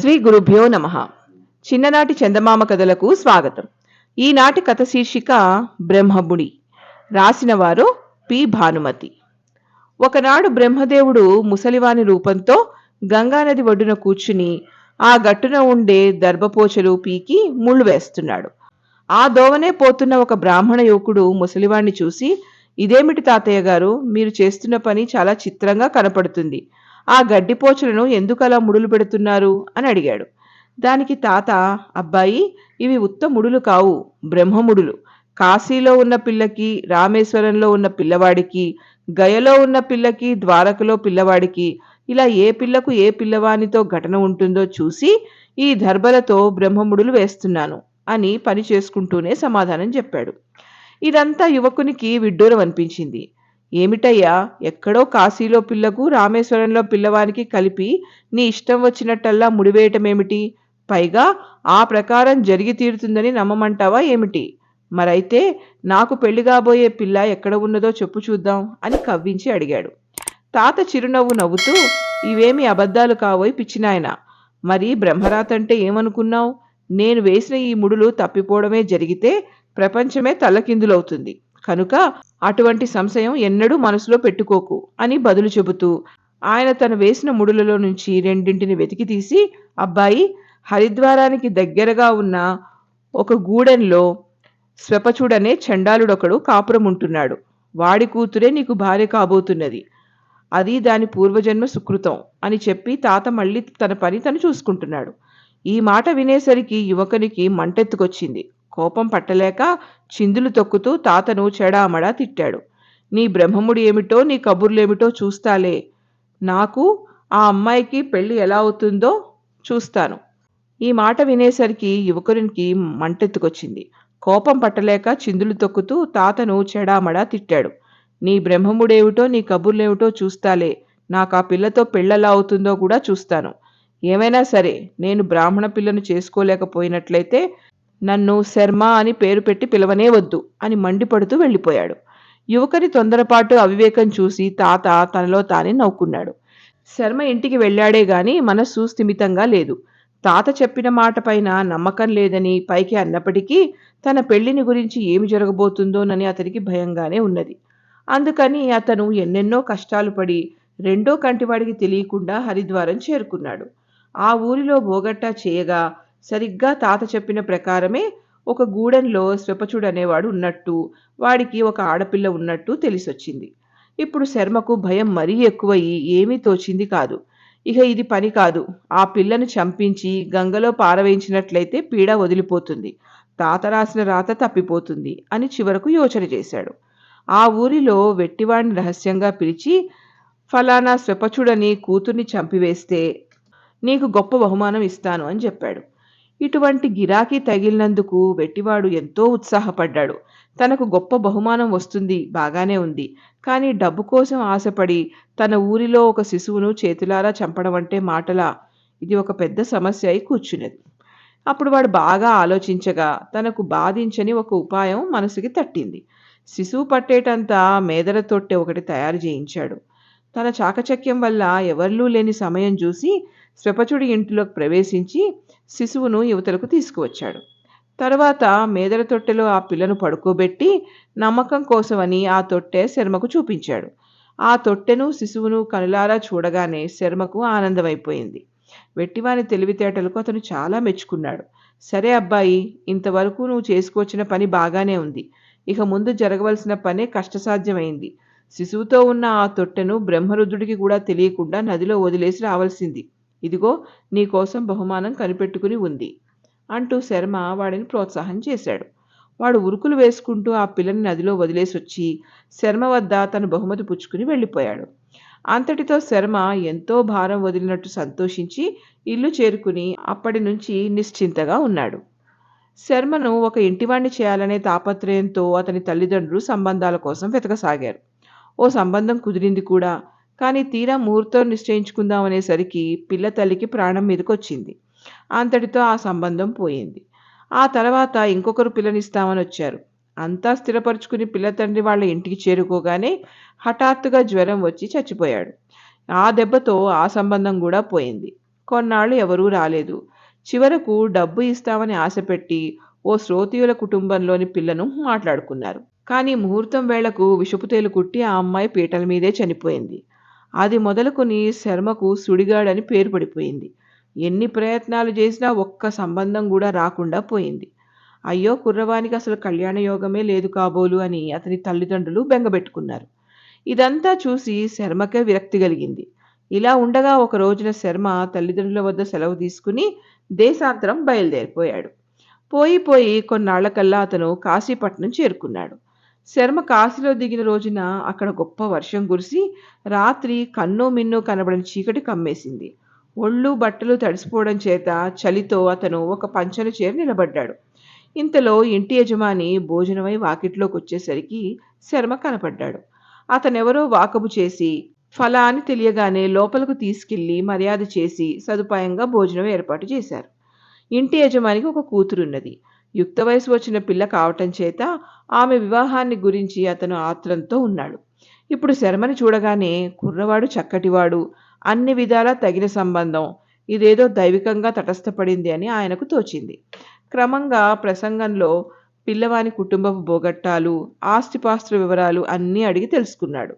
శ్రీ గురుభ్యో నమ. చిన్ననాటి చందమామ కథలకు స్వాగతం. ఈనాటి కథ శీర్షిక బ్రహ్మముడి రాసినవారు పి. భానుమతి. ఒకనాడు బ్రహ్మదేవుడు ముసలివాని రూపంతో గంగానది ఒడ్డున కూర్చుని ఆ గట్టున ఉండే దర్భపోచలు పీకి ముళ్ళు వేస్తున్నాడు. ఆ దోవనే పోతున్న ఒక బ్రాహ్మణ యువకుడు ముసలివాణ్ణి చూసి ఇదేమిటి తాతయ్య గారు? మీరు చేస్తున్న పని చాలా చిత్రంగా కనపడుతుంది. ఆ గడ్డిపోచలను ఎందుకలా ముడులు పెడుతున్నారు? అని అడిగాడు. దానికి తాత అబ్బాయి ఇవి ఉత్త ముడులు కావు బ్రహ్మముడులు కాశీలో ఉన్న పిల్లకి రామేశ్వరంలో ఉన్న పిల్లవాడికి గయలో ఉన్న పిల్లకి ద్వారకలో పిల్లవాడికి ఇలా ఏ పిల్లకు ఏ పిల్లవానితో ఘటన ఉంటుందో చూసి ఈ దర్భలతో బ్రహ్మముడులు వేస్తున్నాను అని పని చేసుకుంటూనే సమాధానం చెప్పాడు. ఇదంతా యువకునికి విడ్డూరం అనిపించింది. ఏమిటయ్యా? ఎక్కడో కాశీలో పిల్లకు రామేశ్వరంలో పిల్లవానికి కలిపి నీ ఇష్టం వచ్చినట్టల్లా ముడివేయటమేమిటి? పైగా ఆ ప్రకారం జరిగి తీరుతుందని నమ్మమంటావా ఏమిటి? మరైతే నాకు పెళ్ళి కాబోయే పిల్ల ఎక్కడ ఉన్నదో చెప్పు చూద్దాం అని కవ్వించి అడిగాడు. తాత చిరునవ్వు నవ్వుతూ ఇవేమి అబద్ధాలు కావోయి పిచ్చినాయన. మరి బ్రహ్మరాత్ అంటే ఏమనుకున్నావు? నేను వేసిన ఈ ముడులు తప్పిపోవడమే జరిగితే ప్రపంచమే తల్లకిందులవుతుంది. కనుక అటువంటి సంశయం ఎన్నడూ మనసులో పెట్టుకోకు అని బదులు చెబుతూ ఆయన తను వేసిన ముడులలో నుంచి రెండింటిని వెతికి తీసి అబ్బాయి హరిద్వారానికి దగ్గరగా ఉన్న ఒక గూడెంలో స్వెపచుడనే చండాలుడొకడు కాపురం ఉంటున్నాడు వాడి కూతురే నీకు భార్య కాబోతున్నది. అది దాని పూర్వజన్మ సుకృతం అని చెప్పి తాత మళ్ళీ తన పని తను చూసుకుంటున్నాడు. ఈ మాట వినేసరికి యువకునికి మంటెత్తుకొచ్చింది. కోపం పట్టలేక చిందులు తొక్కుతూ తాతను చెడామడా తిట్టాడు. నీ బ్రహ్మముడు ఏమిటో నీ కబుర్లేమిటో చూస్తాలే. నాకు ఆ అమ్మాయికి పెళ్ళి ఎలా అవుతుందో చూస్తాను. ఈ మాట వినేసరికి యువకునికి మంటెత్తుకొచ్చింది. కోపం పట్టలేక చిందులు తొక్కుతూ తాతను చెడామడా తిట్టాడు. నీ బ్రహ్మముడేమిటో నీ కబుర్లేమిటో చూస్తాలే. నాకు ఆ పిల్లతో పెళ్ళెలా అవుతుందో కూడా చూస్తాను. ఏమైనా సరే నేను బ్రాహ్మణ పిల్లను చేసుకోలేకపోయినట్లయితే నన్ను శర్మ అని పేరు పెట్టి పిలవనే వద్దు అని మండిపడుతూ వెళ్ళిపోయాడు. యువకుని తొందరపాటు అవివేకం చూసి తాత తనలో తానే నవ్వుకున్నాడు. శర్మ ఇంటికి వెళ్ళాడే గాని మనస్సు స్థిమితంగా లేదు. తాత చెప్పిన మాట పైన నమ్మకం లేదని పైకి అన్నప్పటికీ తన పెళ్ళిని గురించి ఏమి జరగబోతుందోనని అతనికి భయంగానే ఉన్నది. అందుకని అతను ఎన్నెన్నో కష్టాలు పడి రెండో కంటివాడికి తెలియకుండా హరిద్వారం చేరుకున్నాడు. ఆ ఊరిలో బోగట్టా చేయగా సరిగ్గా తాత చెప్పిన ప్రకారమే ఒక గూడెంలో స్వెపచుడు అనేవాడు ఉన్నట్టు వాడికి ఒక ఆడపిల్ల ఉన్నట్టు తెలిసొచ్చింది. ఇప్పుడు శర్మకు భయం మరీ ఎక్కువయ్యి ఏమీ తోచింది కాదు. ఇక ఇది పని కాదు. ఆ పిల్లను చంపించి గంగలో పారవేయించినట్లయితే పీడ వదిలిపోతుంది. తాత రాసిన రాత తప్పిపోతుంది అని చివరకు యోచన చేశాడు. ఆ ఊరిలో వెట్టివాడిని రహస్యంగా పిలిచి ఫలానా స్వెపచుడని కూతుర్ని చంపివేస్తే నీకు గొప్ప బహుమానం ఇస్తాను అని చెప్పాడు. ఇటువంటి గిరాకీ తగిలినందుకు వెట్టివాడు ఎంతో ఉత్సాహపడ్డాడు. తనకు గొప్ప బహుమానం వస్తుంది బాగానే ఉంది. కానీ డబ్బు కోసం ఆశపడి తన ఊరిలో ఒక శిశువును చేతులారా చంపడం అంటే మాటలా? ఇది ఒక పెద్ద సమస్య అయి కూర్చునేది అప్పుడు వాడు బాగా ఆలోచించగా తనకు బాధించని ఒక ఉపాయం మనసుకి తట్టింది. శిశువు పట్టేటంత మేదర తొట్టె ఒకటి తయారు చేయించాడు. తన చాకచక్యం వల్ల ఎవర్లూ లేని సమయం చూసి స్వపచుడి ఇంటిలోకి ప్రవేశించి శిశువును యువతలకు తీసుకువచ్చాడు. తర్వాత మేదల తొట్టెలో ఆ పిల్లను పడుకోబెట్టి నమ్మకం కోసమని ఆ తొట్టె శర్మకు చూపించాడు. ఆ తొట్టెను శిశువును కనులారా చూడగానే శర్మకు ఆనందమైపోయింది. వెట్టివాని తెలివితేటలకు అతను చాలా మెచ్చుకున్నాడు. సరే అబ్బాయి ఇంతవరకు నువ్వు చేసుకొచ్చిన పని బాగానే ఉంది. ఇక ముందు జరగవలసిన పనే కష్టసాధ్యమైంది. శిశువుతో ఉన్న ఆ తొట్టెను బ్రహ్మరుద్రుడికి కూడా తెలియకుండా నదిలో వదిలేసి రావాల్సింది. ఇదిగో నీకోసం బహుమానం కనిపెట్టుకుని ఉంది అంటూ శర్మ వాడిని ప్రోత్సాహం చేశాడు. వాడు ఉరుకులు వేసుకుంటూ ఆ పిల్లని నదిలో వదిలేసి వచ్చి శర్మ వద్ద తన బహుమతి పుచ్చుకుని వెళ్ళిపోయాడు. అంతటితో శర్మ ఎంతో భారం వదిలినట్టు సంతోషించి ఇల్లు చేరుకుని అప్పటి నుంచి నిశ్చింతగా ఉన్నాడు. శర్మను ఒక ఇంటివాణ్ణి చేయాలనే తాపత్రయంతో అతని తల్లిదండ్రులు సంబంధాల కోసం వెతకసాగారు. ఓ సంబంధం కుదిరింది కూడా కానీ తీరా ముహూర్తం నిశ్చయించుకుందామనేసరికి పిల్ల తల్లికి ప్రాణం మీదకొచ్చింది. అంతటితో ఆ సంబంధం పోయింది. ఆ తర్వాత ఇంకొకరు పిల్లనిస్తామని వచ్చారు. అంతా స్థిరపరుచుకుని పిల్ల తండ్రి వాళ్ళ ఇంటికి చేరుకోగానే హఠాత్తుగా జ్వరం వచ్చి చచ్చిపోయాడు. ఆ దెబ్బతో ఆ సంబంధం కూడా పోయింది. కొన్నాళ్ళు ఎవరూ రాలేదు. చివరకు డబ్బు ఇస్తామని ఆశపెట్టి ఓ శ్రోతీయుల కుటుంబంలోని పిల్లను మాట్లాడుకున్నారు. కానీ ముహూర్తం వేళకు విషపుతేలు కుట్టి ఆ అమ్మాయి పీటల మీదే చనిపోయింది. అది మొదలుకొని శర్మకు సుడిగాడని పేరు పడిపోయింది. ఎన్ని ప్రయత్నాలు చేసినా ఒక్క సంబంధం కూడా రాకుండా పోయింది. అయ్యో కుర్రవానికి అసలు కళ్యాణ యోగమే లేదు కాబోలు అని అతని తల్లిదండ్రులు బెంగబెట్టుకున్నారు. ఇదంతా చూసి శర్మకే విరక్తి కలిగింది. ఇలా ఉండగా ఒక రోజున శర్మ తల్లిదండ్రుల వద్ద సెలవు తీసుకుని దేశాంతరం బయలుదేరిపోయాడు. పోయి పోయి కొన్నాళ్ళకల్లా అతను కాశీపట్నం చేరుకున్నాడు. శర్మ కాశీలో దిగిన రోజున అక్కడ గొప్ప వర్షం కురిసి రాత్రి కన్నో మిన్నో కనబడిన చీకటి కమ్మేసింది. ఒళ్ళు బట్టలు తడిసిపోవడం చేత చలితో అతను ఒక పంచను చేరి నిలబడ్డాడు. ఇంతలో ఇంటి యజమాని భోజనమై వాకిట్లోకి వచ్చేసరికి శర్మ కనపడ్డాడు. అతనెవరో వాకబు చేసి ఫలా అని తెలియగానే లోపలకు తీసుకెళ్ళి మర్యాద చేసి సదుపాయంగా భోజనం ఏర్పాటు చేశారు. ఇంటి యజమానికి ఒక కూతురున్నది. యుక్త వయసు వచ్చిన పిల్ల కావటం చేత ఆమె వివాహాన్ని గురించి అతను ఆత్రంతో ఉన్నాడు. ఇప్పుడు శర్మని చూడగానే కుర్రవాడు చక్కటివాడు అన్ని విధాలా తగిన సంబంధం ఇదేదో దైవికంగా తటస్థపడింది అని ఆయనకు తోచింది. క్రమంగా ప్రసంగంలో పిల్లవాని కుటుంబపు బోగట్టాలు ఆస్తిపాస్తుల వివరాలు అన్నీ అడిగి తెలుసుకున్నాడు.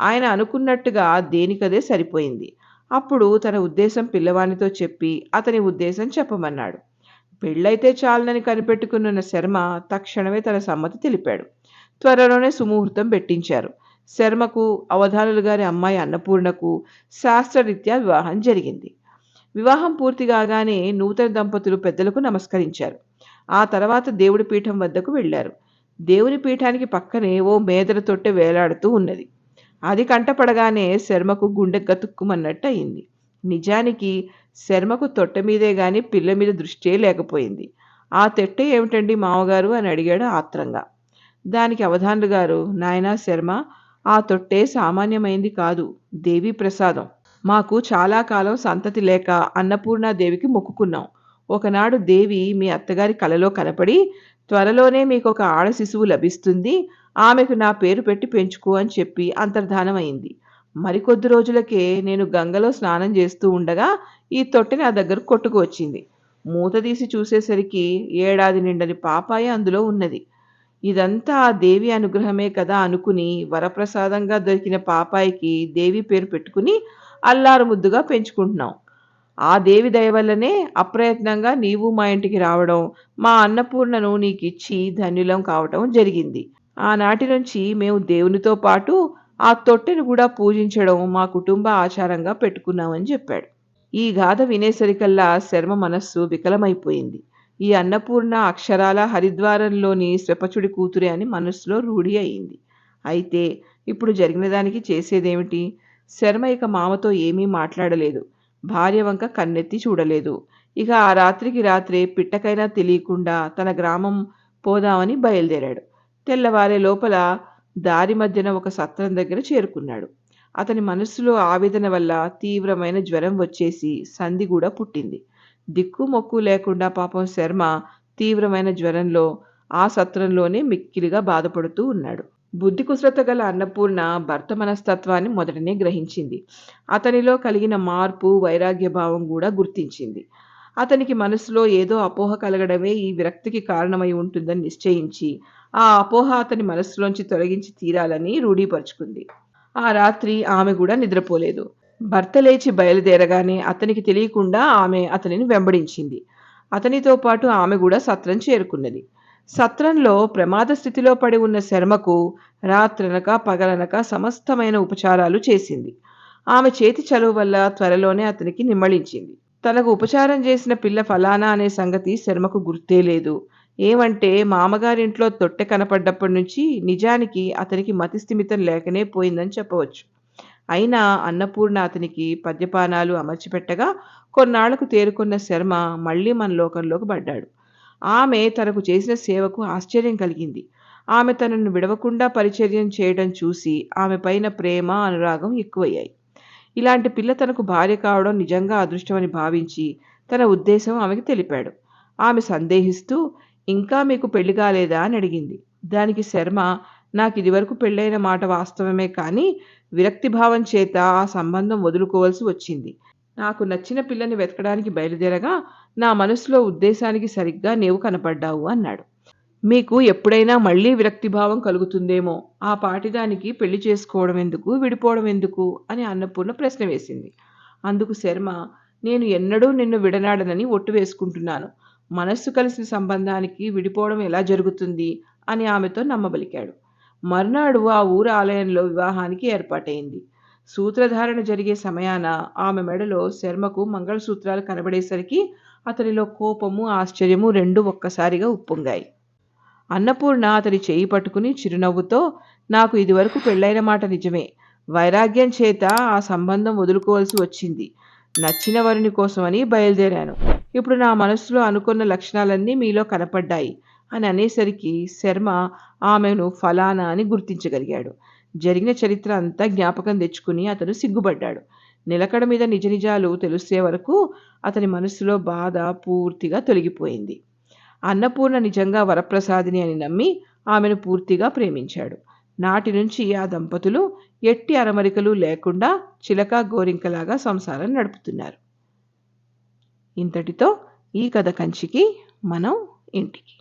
ఆయన అనుకున్నట్టుగా దేనికదే సరిపోయింది. అప్పుడు తన ఉద్దేశం పిల్లవానితో చెప్పి అతని ఉద్దేశం చెప్పమన్నాడు. పెళ్ళైతే చాలనని కనిపెట్టుకున్న శర్మ తక్షణమే తన సమ్మతి తెలిపాడు. త్వరలోనే సుముహూర్తం పెట్టించారు. శర్మకు అవధానులు గారి అమ్మాయి అన్నపూర్ణకు శాస్త్రరీత్యా వివాహం జరిగింది. వివాహం పూర్తి కాగానే నూతన దంపతులు పెద్దలకు నమస్కరించారు. ఆ తర్వాత దేవుడి పీఠం వద్దకు వెళ్ళారు. దేవుని పీఠానికి పక్కనే ఓ మేదల తొట్టె వేలాడుతూ ఉన్నది. అది కంటపడగానే శర్మకు గుండె గతుక్కుమన్నట్టు అయింది నిజానికి శర్మకు తొట్ట మీదే గాని పిల్ల మీద దృష్టే లేకపోయింది. ఆ తెట్టె ఏమిటండి మామగారు? అని అడిగాడు ఆత్రంగా. దానికి అవధానులు గారు నాయనా శర్మ ఆ తొట్టే సామాన్యమైంది కాదు దేవి ప్రసాదం. మాకు చాలా కాలం సంతతి లేక అన్నపూర్ణాదేవికి మొక్కుకున్నాం. ఒకనాడు దేవి మీ అత్తగారి కలలో కనపడి త్వరలోనే మీకు ఒక ఆడ శిశువు లభిస్తుంది ఆమెకు నా పేరు పెట్టి పెంచుకో అని చెప్పి అంతర్ధానమైంది. మరికొద్ది రోజులకే నేను గంగలో స్నానం చేస్తూ ఉండగా ఈ తొట్టె నా దగ్గర కొట్టుకు వచ్చింది. మూత తీసి చూసేసరికి ఏడాది నిండని పాపాయ అందులో ఉన్నది. ఇదంతా ఆ దేవి అనుగ్రహమే కదా అనుకుని వరప్రసాదంగా దొరికిన పాపాయికి దేవి పేరు పెట్టుకుని అల్లారు ముద్దుగా పెంచుకుంటున్నాం. ఆ దేవి దయ వల్లనే అప్రయత్నంగా నీవు మా ఇంటికి రావడం మా అన్నపూర్ణను నీకిచ్చి ధన్యులం కావటం జరిగింది. ఆనాటి నుంచి మేము దేవునితో పాటు ఆ తొట్టెను కూడా పూజించడం మా కుటుంబ ఆచారంగా పెట్టుకున్నామని చెప్పాడు. ఈ గాథ వినేసరికల్లా శర్మ మనస్సు వికలమైపోయింది. ఈ అన్నపూర్ణ అక్షరాల హరిద్వారంలోని శ్రపచుడి కూతురే అని మనస్సులో రూఢి అయింది. అయితే ఇప్పుడు జరిగిన దానికి చేసేదేమిటి? శర్మ ఇక మామతో ఏమీ మాట్లాడలేదు. భార్య వంక కన్నెత్తి చూడలేదు. ఇక ఆ రాత్రికి రాత్రే పిట్టకైనా తెలియకుండా తన గ్రామం పోదామని బయలుదేరాడు. తెల్లవారే లోపల దారి మధ్యన ఒక సత్రం దగ్గర చేరుకున్నాడు. అతని మనస్సులో ఆవేదన వల్ల తీవ్రమైన జ్వరం వచ్చేసి సంధి కూడా పుట్టింది. దిక్కు మొక్కు లేకుండా పాపం శర్మ తీవ్రమైన జ్వరంలో ఆ సత్రంలోనే మిక్కిలిగా బాధపడుతూ ఉన్నాడు. బుద్ధి కుశలత గల అన్నపూర్ణ భర్త మనస్తత్వాన్ని మొదటనే గ్రహించింది. అతనిలో కలిగిన మార్పు వైరాగ్య భావం కూడా గుర్తించింది. అతనికి మనసులో ఏదో అపోహ కలగడమే ఈ విరక్తికి కారణమై ఉంటుందని నిశ్చయించి ఆ అపోహ అతని మనస్సులోంచి తొలగించి తీరాలని రూఢీపరుచుకుంది. ఆ రాత్రి ఆమె కూడా నిద్రపోలేదు. భర్త లేచి బయలుదేరగానే అతనికి తెలియకుండా ఆమె అతనిని వెంబడించింది. అతనితో పాటు ఆమె కూడా సత్రం చేరుకున్నది. సత్రంలో ప్రమాద స్థితిలో పడి ఉన్న శర్మకు రాత్రనక పగలనక సమస్తమైన ఉపచారాలు చేసింది. ఆమె చేతి చలువ వల్ల త్వరలోనే అతనికి నిమ్మళించింది. తనకు ఉపచారం చేసిన పిల్ల ఫలానా అనే సంగతి శర్మకు గుర్తే లేదు. ఏమంటే మామగారింట్లో తొట్టె కనపడ్డప్పటి నుంచి నిజానికి అతనికి మతిస్థిమితం లేకనే పోయిందని చెప్పవచ్చు. అయినా అన్నపూర్ణ అతనికి పద్యపానాలు అమర్చిపెట్టగా కొన్నాళ్ళకు తేరుకున్న శర్మ మళ్ళీ మన లోకంలోకి పడ్డాడు. ఆమె తనకు చేసిన సేవకు ఆశ్చర్యం కలిగింది. ఆమె తనను విడవకుండా పరిచర్యం చేయడం చూసి ఆమె పైన ప్రేమ అనురాగం ఎక్కువయ్యాయి. ఇలాంటి పిల్ల తనకు భార్య కావడం నిజంగా అదృష్టమని భావించి తన ఉద్దేశం ఆమెకు తెలిపాడు. ఆమె సందేహిస్తూ ఇంకా మీకు పెళ్ళి కాలేదా అని అడిగింది. దానికి శర్మ నాకు ఇదివరకు పెళ్ళైన మాట వాస్తవమే కానీ విరక్తి భావం చేత ఆ సంబంధం వదులుకోవాల్సి వచ్చింది. నాకు నచ్చిన పిల్లని వెతకడానికి బయలుదేరగా నా మనసులో ఉద్దేశానికి సరిగ్గా నీవు కనపడ్డావు అన్నాడు. మీకు ఎప్పుడైనా మళ్ళీ విరక్తిభావం కలుగుతుందేమో? ఆ పాటిదానికి పెళ్ళి చేసుకోవడం ఎందుకు? విడిపోవడం ఎందుకు? అని అన్నపూర్ణ ప్రశ్న వేసింది. అందుకు శర్మ నేను ఎన్నడూ నిన్ను విడనాడనని ఒట్టు వేసుకుంటున్నాను. మనస్సు కలిసిన సంబంధానికి విడిపోవడం ఎలా జరుగుతుంది అని ఆమెతో నమ్మబలికాడు. మర్నాడు ఆ ఊరు ఆలయంలో వివాహానికి ఏర్పాటైంది. సూత్రధారణ జరిగే సమయాన ఆమె మెడలో శర్మకు మంగళసూత్రాలు కనబడేసరికి అతనిలో కోపము ఆశ్చర్యము రెండు ఒక్కసారిగా ఉప్పొంగాయి. అన్నపూర్ణ అతని చేయి పట్టుకుని చిరునవ్వుతో నాకు ఇదివరకు పెళ్ళైన మాట నిజమే. వైరాగ్యం చేత ఆ సంబంధం వదులుకోవాల్సి వచ్చింది. నచ్చిన వరుని కోసమని బయలుదేరాను. ఇప్పుడు నా మనసులో అనుకున్న లక్షణాలన్నీ మీలో కనపడ్డాయి అని అనేసరికి శర్మ ఆమెను ఫలానా అని గుర్తించగలిగాడు. జరిగిన చరిత్ర అంతా జ్ఞాపకం తెచ్చుకుని అతను సిగ్గుపడ్డాడు. నిలకడ మీద నిజ నిజాలు తెలిసే వరకు అతని మనసులో బాధ పూర్తిగా తొలగిపోయింది. అన్నపూర్ణ నిజంగా వరప్రసాదిని అని నమ్మి ఆమెను పూర్తిగా ప్రేమించాడు. నాటి నుంచి ఆ దంపతులు ఎట్టి అరమరికలు లేకుండా చిలక గోరింకలాగా సంసారం నడుపుతున్నారు. ఇంతటితో ఈ కథ కంచికి మనం ఇంటికి.